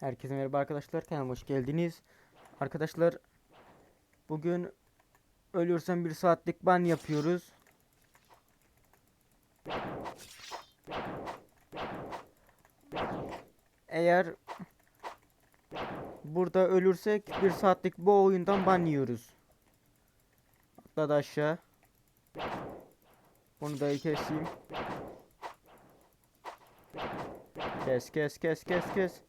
Herkese merhaba arkadaşlar kanalıma hoş geldiniz. Arkadaşlar bugün ölürsem bir saatlik ban yapıyoruz. Eğer burada ölürsek bir saatlik bu oyundan ban yiyoruz. Atladı aşağı. Bunu da keseyim. Kes kes kes kes kes.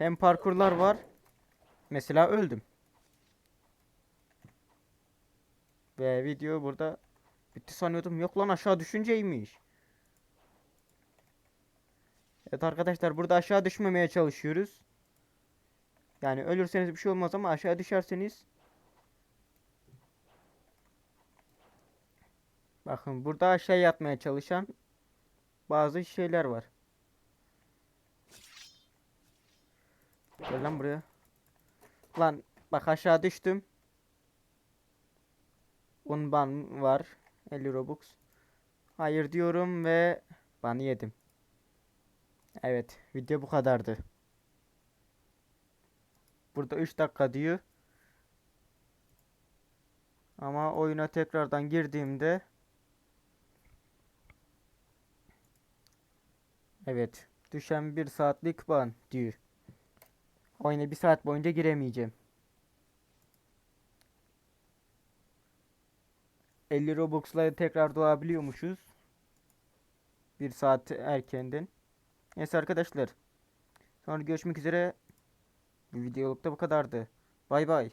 Hem parkurlar var. Mesela öldüm. Ve video burada bitti sanıyordum. Yok lan aşağı düşünceymiş. Evet arkadaşlar burada aşağı düşmemeye çalışıyoruz. Yani ölürseniz bir şey olmaz ama aşağı düşerseniz Bakın burada aşağı yatmaya çalışan bazı şeyler var. Gel lan buraya. Lan bak aşağı düştüm. Unban var. 50 Robux. Hayır diyorum ve ban yedim. Evet video bu kadardı. Burada 3 dakika diyor. Ama oyuna tekrardan girdiğimde Evet düşen bir saatlik ban diyor. Oyuna bir saat boyunca giremeyeceğim. 50 Robux'la tekrar doğabiliyormuşuz. Bir saat erkenden. Neyse arkadaşlar. Sonra görüşmek üzere. Bu videoluk da bu kadardı. Bay bay.